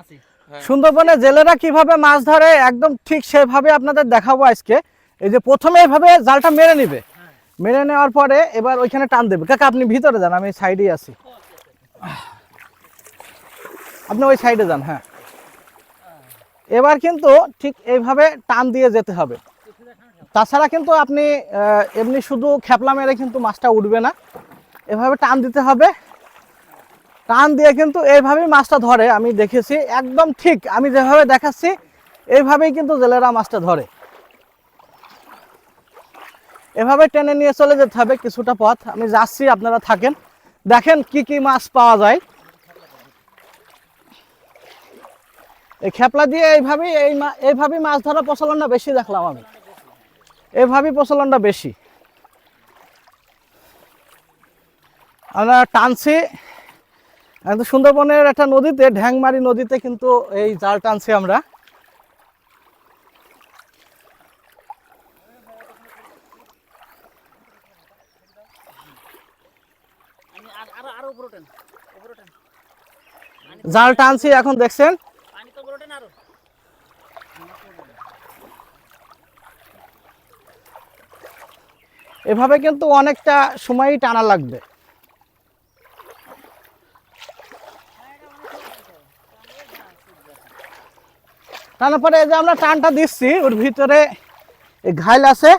আছে। সুন্দরবনে জেলেরা কীভাবে মাছ ধরে একদম ঠিক সেভাবে আপনাদের দেখাবো আজকে। এই যে প্রথমে এইভাবে জালটা মেরে নিবে। মেরে নেওয়ার পরে এবার ওইখানে টান দেবে। কাকা আপনি ভিতরে যান আমি সাইডেই আছি। আপনি ওই সাইডে যান হ্যাঁ। এবার কিন্তু ঠিক এইভাবে টান দিয়ে যেতে হবে। তাছাড়া কিন্তু আপনি আহ, এমনি শুধু খেপলা মেরে কিন্তু মাছটা উঠবে না। এভাবে টান দিতে হবে। টান দিয়ে কিন্তু এইভাবেই মাছটা ধরে, আমি দেখেছি। একদম ঠিক, আমি যেভাবে দেখাচ্ছি, এইভাবেই কিন্তু জেলেরা মাছটা ধরে। এভাবে টেনে নিয়ে চলে যেতে হবে কিছুটা পথ। আমি যাচ্ছি, আপনারা থাকেন। দেখেন কি কি মাছ পাওয়া যায়। এই খেপলা দিয়ে এইভাবেই, এই এইভাবেই মাছ ধরার প্রচলনটা বেশি দেখলাম আমি। এইভাবেই প্রচলনটা বেশি। আমরা টানছি। সুন্দরবনের একটা নদীতে, ঢ্যাংমারি নদীতে কিন্তু এই জাল টানছি আমরা। জাল টানছি এখন, দেখছেন? এভাবে কিন্তু অনেকটা সময়ই টানা লাগবে। টানার পরে যে আমরা টানটা দিচ্ছি, ওর ভিতরে ঘাইল আছে।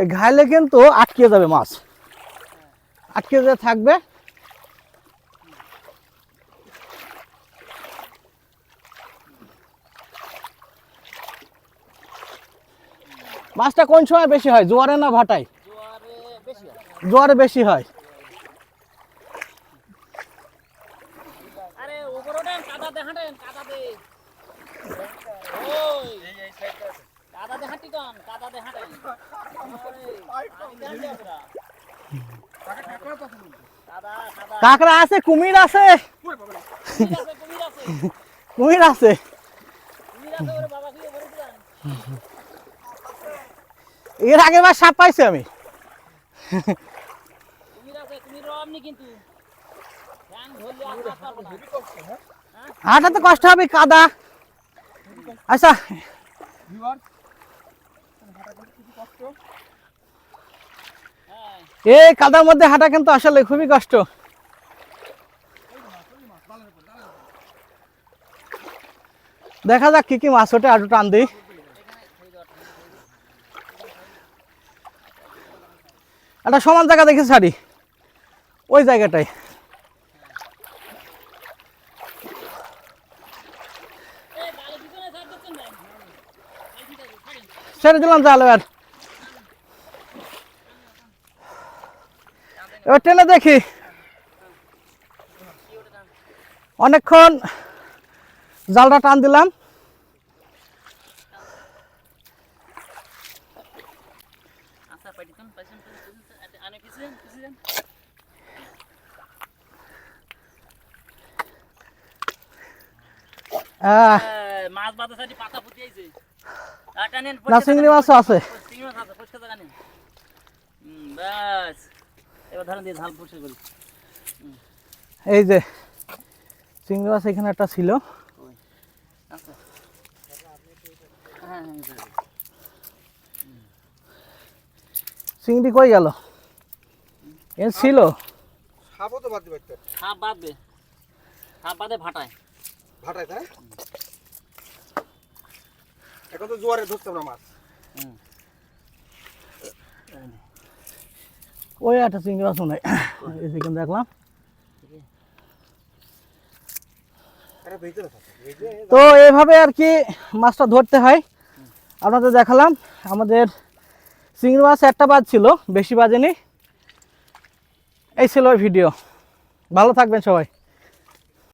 এই ঘাইলে কিন্তু আটকে যাবে মাছ। আটকে যে থাকবে। মাছটা কোন সময় বেশি হয়, জোয়ারে না ভাটায়? জোয়ারে বেশি হয়। কাদা দে হাঁটেন কাদা দে কাঁকড়া আছে, কুমির আছে। কুমির আছে। এর আগে বার সাপ পাইছি আমি। হাঁটাতে কষ্ট হবে, কাদা। আচ্ছা। এই কাদার মধ্যে হাঁটা কিন্তু আসলে খুবই কষ্ট। দেখা যাক কি কি মাছ ওঠে আটু টান দিই। একটা সমান জায়গা দেখে ছাড়ি। ওই জায়গাটায় এই বালি পিছনে ছাড় দিচ্ছেন ভাই এই ঠিক আছে ছাড়েন ছেড়ে দিলাম জাল এবার এবার টেনে দেখি। অনেকক্ষণ জালটা টান দিলাম। মাছ সাইডে পাতা ফুটি আইছে। আর টানেন না চিংড়ি মাছও আছে। এই যে চিংড়ি মাছ এখানে একটা ছিল। আচ্ছা। হ্যাঁ হ্যাঁ এই যে। চিংড়ি কই গেল? এ ছিল। সাপও তো বাদ দিবে সাপ বাঁধবে সাপ বাঁধে ভাটায়। ভাটায় তাই? এখন তো জোয়ারে আমরা মাছ। ওই একটা চিংড়ি মাছ এই চিকেন দেখলাম। তো এইভাবে আর কি মাছটা ধরতে হয়। আপনাদের দেখালাম আমাদের চিংড়ি মাছ একটা বাদ ছিল বেশি বাজেনি। এই ছিল ভিডিও। ভালো থাকবেন সবাই।